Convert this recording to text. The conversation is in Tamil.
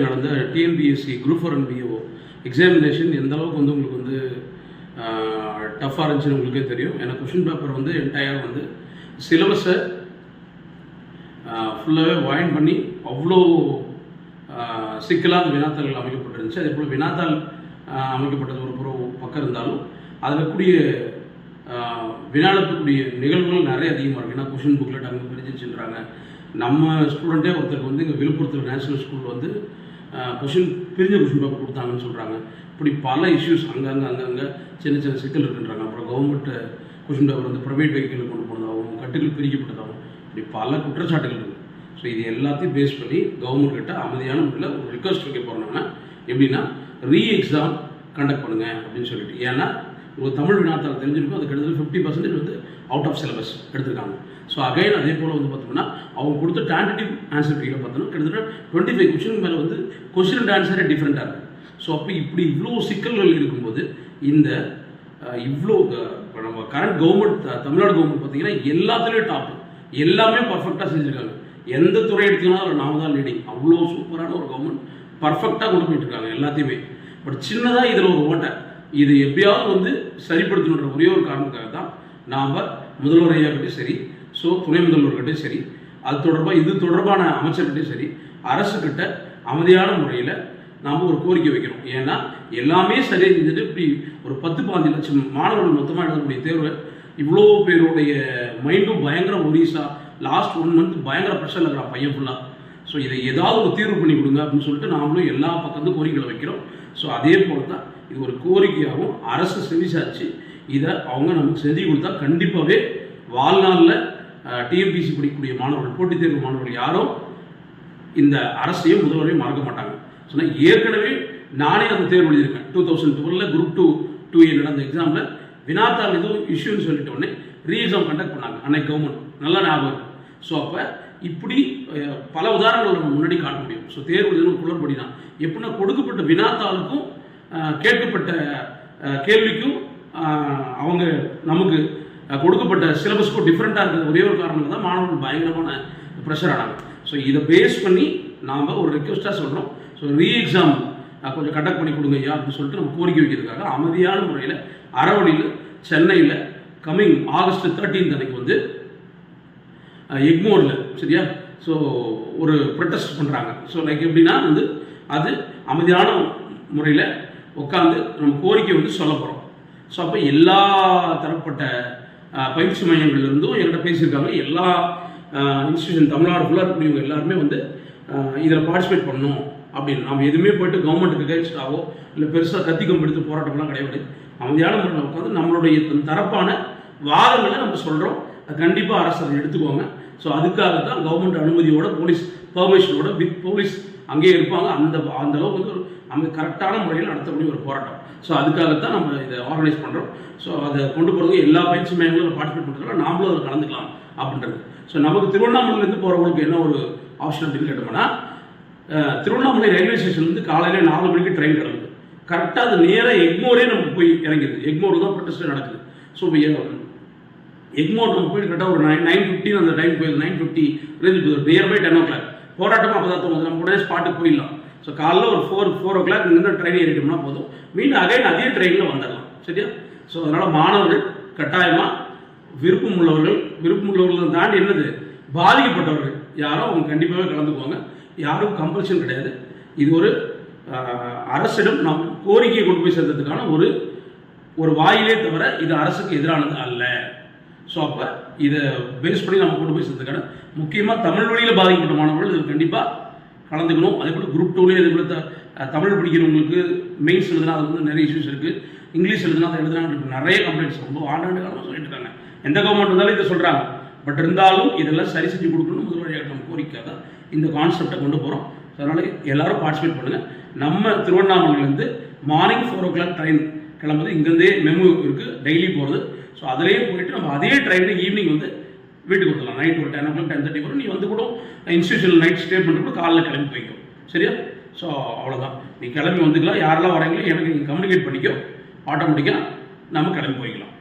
நடந்த TNPSC group four and PO examination எந்த அளவுக்கு வந்து உங்களுக்கு வந்து டஃப்பாக இருந்துச்சுன்னு உங்களுக்கே தெரியும். ஏன்னா கொஷின் பேப்பர் வந்து என்டையர் வந்து சிலபஸை ஃபுல்லாகவே வாயின் பண்ணி அவ்வளோ சிக்கலாக அந்த வினாத்தாள்கள் அமைக்கப்பட்டிருந்துச்சு. அதே போல் வினாத்தாள் அமைக்கப்பட்டது ஒரு புறம் பக்கம் இருந்தாலும் அதில் கூடிய ஆஹ், வினாடக்கூடிய நிகழ்வுகள் நிறைய அதிகமாக இருக்குது ஏன்னா கொஷின் புக்கில் அங்கே பிரிஞ்சிச்சுன்றாங்க நம்ம ஸ்டூடெண்ட்டே ஒருத்தருக்கு வந்து இங்கே விழுப்புரத்தில் நேஷனல் ஸ்கூல் வந்து கொஷின் பிரிஞ்ச கொஷின் பேப்பர் கொடுத்தாங்கன்னு சொல்கிறாங்க இப்படி பல இஷ்யூஸ் அங்கங்கே அங்கங்கே சின்ன சின்ன சிக்கல் இருக்குன்றாங்க. அப்புறம் கவர்மெண்ட் கொஷின் பேப்பர் வந்து ப்ரைவேட் வெஹிக்கிள் கொண்டு போனதாகவும் கட்டுகள் பிரிக்கப்பட்டதாகவும் இப்படி பல குற்றச்சாட்டுகள் இருக்குது ஸோ இது எல்லாத்தையும் பேஸ் பண்ணி கவர்மெண்ட் கிட்ட அமைதியான முறையில் ஒரு ரிக்வஸ்ட் வைக்க போகிறோம்னா எப்படின்னா ரீ எக்ஸாம் கண்டக்ட் பண்ணுங்க அப்படின்னு சொல்லிட்டு. ஏன்னா உங்களுக்கு தமிழ் வினாத்தால் தெரிஞ்சிருக்கும் அது கிட்டத்தட்ட ஃபிஃப்டி பர்சன்டேஜ் வந்து அவுட் ஆஃப் சிலபஸ் எடுத்துருக்காங்க. ஸோ அகைன் அதே போல் வந்து பார்த்தோம்னா அவங்க கொடுத்த டான்டேட்டிவ் ஆன்சர் கீழே பார்த்தோம்னா கிட்டத்தட்ட டுவெண்ட்டி ஃபைவ் கொஷின் மேலே வந்து கொஷின் அண்ட் ஆன்சரே டிஃப்ரெண்ட்டாக இருக்கும். ஸோ அப்போ இப்படி இவ்வளோ சிக்கல்கள் இருக்கும்போது இந்த இவ்வளோ இப்போ நம்ம கரண்ட் கவர்மெண்ட் தமிழ்நாடு கவர்மெண்ட் பார்த்தீங்கன்னா எல்லாத்துலேயும் டாப் எல்லாமே பர்ஃபெக்டாக செஞ்சுருக்காங்க. எந்த துறை எடுத்தீங்கன்னா அதில் நாம தான் லீடிங் அவ்வளோ சூப்பரான ஒரு கவர்மெண்ட் பர்ஃபெக்டாக கொண்டு போயிட்டுருக்காங்க எல்லாத்தையுமே. பட் சின்னதாக இதில் ஒரு ஓட்டை. இது எப்படியாவது வந்து சரிப்படுத்தணுன்ற ஒரே ஒரு காரணத்துக்காக தான் நாம் முதல்வர் சரி ஸோ துணை முதல்வர்கிட்டையும் சரி அது தொடர்பாக இது தொடர்பான அமைச்சர்கிட்டையும் சரி அரசுக்கிட்ட அமைதியான முறையில் நாம் ஒரு கோரிக்கை வைக்கிறோம். ஏன்னா எல்லாமே சரியாக இருந்துட்டு இப்படி ஒரு பத்து பாஞ்சு லட்சம் மாணவர்கள் மொத்தமாக எழுதக்கூடிய தேர்வை இவ்வளோ பேருடைய மைண்டும் பயங்கர ஒரிசா லாஸ்ட் ஒன் மந்த் பயங்கர ப்ரெஷரில் இருக்கிறான் பையன் ஃபுல்லாக ஸோ இதை ஏதாவது ஒரு தீர்வு பண்ணி கொடுங்க அப்படின்னு சொல்லிட்டு நாமளும் எல்லா பக்கத்தும் கோரிக்கைகளை வைக்கிறோம். ஸோ அதே போல் தான் இது ஒரு கோரிக்கையாகவும் அரசு செவிசாச்சு இதை அவங்க நமக்கு செஞ்சு கொடுத்தா கண்டிப்பாகவே வாழ்நாளில் டிஎம்பிசி படிக்கக்கூடிய மாணவர்கள் போட்டித் தேர்வு மாணவர்கள் யாரும் இந்த அரசையும் முதல்வரையும் மறக்க மாட்டாங்க. சொன்னால் ஏற்கனவே நானே அந்த தேர்வு எழுதியிருக்கேன். டூ தௌசண்ட் டுவெலில் குரூப் டூ டூ ஏ நடந்த எக்ஸாமில் வினாத்தாள் எதுவும் இஷ்யூன்னு சொல்லிட்டு உடனே ரீஎக்ஸாம் கண்டக்ட் பண்ணாங்க. அன்னைக்கு கவர்மெண்ட் நல்லா ஞாபகம் ஸோ அப்போ இப்படி பல உதாரணங்கள் நம்ம முன்னாடி காட்ட முடியும். ஸோ தேர்வு எழுதணும் குளறுபடி தான் எப்படின்னா கொடுக்கப்பட்ட வினாத்தாளுக்கும் கேட்கப்பட்ட கேள்விக்கும் அவங்க நமக்கு கொடுக்கப்பட்ட சிலபஸ்க்கும் டிஃப்ரெண்ட்டாக இருக்கிறது. ஒரே ஒரு காரணம் தான் மாணவர்கள் பயங்கரமான ப்ரெஷர் ஆனாங்க. ஸோ இதை பேஸ் பண்ணி நாம் ஒரு ரிக்வெஸ்ட்டாக சொல்கிறோம் ஸோ ரீ எக்ஸாம் கொஞ்சம் கண்டக்ட் பண்ணி கொடுங்க ஐயா அப்படின்னு சொல்லிட்டு நம்ம கோரிக்கை வைக்கிறதுக்காக அமைதியான முறையில் அறவழியில் சென்னையில் கம்மிங் ஆகஸ்ட் தேர்ட்டீன்த் அன்னைக்கு வந்து எக்மோரில் சரியா? ஸோ ஒரு ப்ரொட்டஸ்ட் பண்ணுறாங்க ஸோ லைக் எப்படின்னா வந்து அது அமைதியான முறையில் உட்காந்து நம்ம கோரிக்கை வந்து சொல்ல போகிறோம் ஸோ அப்போ எல்லா தரப்பட்ட பயிற்சி மையங்கள்லேருந்தும் என்கிட்ட பேசியிருக்காங்க. எல்லா இன்ஸ்டியூஷன் தமிழ்நாடு ஃபுல்லாக இருக்கக்கூடியவங்க எல்லாருமே வந்து இதில் பார்ட்டிசிபேட் பண்ணணும் அப்படின்னு. நம்ம எதுவுமே போயிட்டு கவர்மெண்ட்டுக்கு அகேன்ஸ்டாவோ இல்லை பெருசாக கத்திக்கம் எடுத்து போராட்டம்லாம் கிடையாது. அமைதியான முறையில் உட்காந்து நம்மளுடைய தரப்பான வாதங்களை நம்ம சொல்கிறோம் கண்டிப்பாக அரசு அதை எடுத்துக்குவாங்க. ஸோ அதுக்காக தான் கவர்மெண்ட் அனுமதியோட போலீஸ் பர்மிஷனோட வித் போலீஸ் அங்கேயே இருப்பாங்க. அந்த அந்த அளவுக்கு வந்து ஒரு நம்ம கரெக்டான முறையில் நடத்தக்கூடிய ஒரு போராட்டம். ஸோ அதுக்காகத்தான் நம்ம இதை ஆர்கனைஸ் பண்ணுறோம் ஸோ அதை கொண்டு போகிறதுக்கு எல்லா பயிற்சி மையங்களும் பார்ட்டிசிபேட் பண்ணுறதுல நாமளும் அதை கலந்துக்கலாம் அப்படின்றது. ஸோ நமக்கு திருவண்ணாமலையிலேருந்து போகிறவங்களுக்கு என்ன ஒரு ஆப்ஷன் அப்படின்னு கேட்டோம்னா திருவண்ணாமலை ரயில்வே ஸ்டேஷன்லேருந்து காலையில் நாலு மணிக்கு ட்ரெயின் கிளம்புது. கரெக்டாக அது நேராக எக்மோரே நம்ம போய் இறங்கிது எக்மோர் தான் ப்ரொட்டஸ்ட் நடக்குது. ஸோ எக்மோர் நம்ம போய் கரெக்டாக ஒரு நைன் நைன் ஃபிஃப்டின் அந்த டைம் போயிடுது. Nine fifty nearby ten o'clock போராட்டமாக அப்போ தான் தோணுது. நம்ம உடனே ஸ்பாட்டுக்கு போயிடலாம். ஸோ காலைல ஒரு ஃபோர் ஃபோர் ஓ கிளாக் இங்கேருந்து ட்ரெயின் ஏறிட்டோம்னா போதும். மீண்டும் அகைன் அதே ட்ரெயினில் வந்துடலாம். சரியா? ஸோ அதனால் மாணவர்கள் கட்டாயமாக விருப்பம் உள்ளவர்கள் விருப்பம் உள்ளவர்கள் தாண்டி என்னது? பாதிக்கப்பட்டவர்கள் யாரோ அவங்க கண்டிப்பாகவே கலந்துக்குவாங்க. யாரும் கம்பல்ஷன் கிடையாது. இது ஒரு அரசிடம் நாம் கோரிக்கையை கொண்டு போய் சேர்த்ததுக்கான ஒரு ஒரு வாயிலே தவிர இது அரசுக்கு எதிரானது அல்ல. ஸோ அப்போ இதை பேஸ் பண்ணி நம்ம கொண்டு போய் சேர்த்துக்கான முக்கியமாக தமிழ் வழியில் பாதிக்கப்பட்ட மாணவர்கள் இது கண்டிப்பாக கலந்துக்கணும். அதே போல் குரூப் டூலேயே அதே போல் த- தமிழ் படிக்கிறவங்களுக்கு மெயின்ஸ் எழுதுனா அது வந்து நிறைய இஷ்யூஸ் இருக்குது இங்கிலீஷ் எழுதுனா அதை எழுதுனாங்க நிறைய கம்ப்ளைண்ட்ஸ் ரொம்ப ஆண்டாண்டு காலமாக சொல்லிட்டு இருக்காங்க. எந்த கவர்மெண்ட் இருந்தாலும் இதை சொல்கிறாங்க பட் இருந்தாலும் இதெல்லாம் சரி செஞ்சு கொடுக்கணும் முதல்வரையாக நம்ம கோரிக்கை. தான் இந்த கான்செப்டை கொண்டு போகிறோம் அதனால் எல்லோரும் பார்ட்டிசிபேட் பண்ணுங்கள் நம்ம திருவண்ணாமலையிலேருந்து morning four o'clock train கிளம்புது. இங்கேருந்தே மெமு இருக்குது டெய்லி போகிறது ஸோ அதிலேயே போயிட்டு நம்ம அதே ட்ரெயினில் ஈவினிங் வந்து வீட்டுக்கு வந்துடலாம். நைட் ஒரு ten o'clock ten thirty வரும். நீ வந்து கூட இன்ஸ்டியூஷனில் நைட் ஸ்டே பண்ணிட்டு கூட காலைல கிளம்பி போய்க்கோ. சரியா? ஸோ அவ்வளோதான் நீ கிளம்பி வந்துக்கலாம். யாரெல்லாம் வரீங்களோ எனக்கு நீங்கள் கம்யூனிகேட் பண்ணிக்கோ. ஆட்டோமேட்டிக்காக நம்ம கிளம்பி போய்க்கலாம்.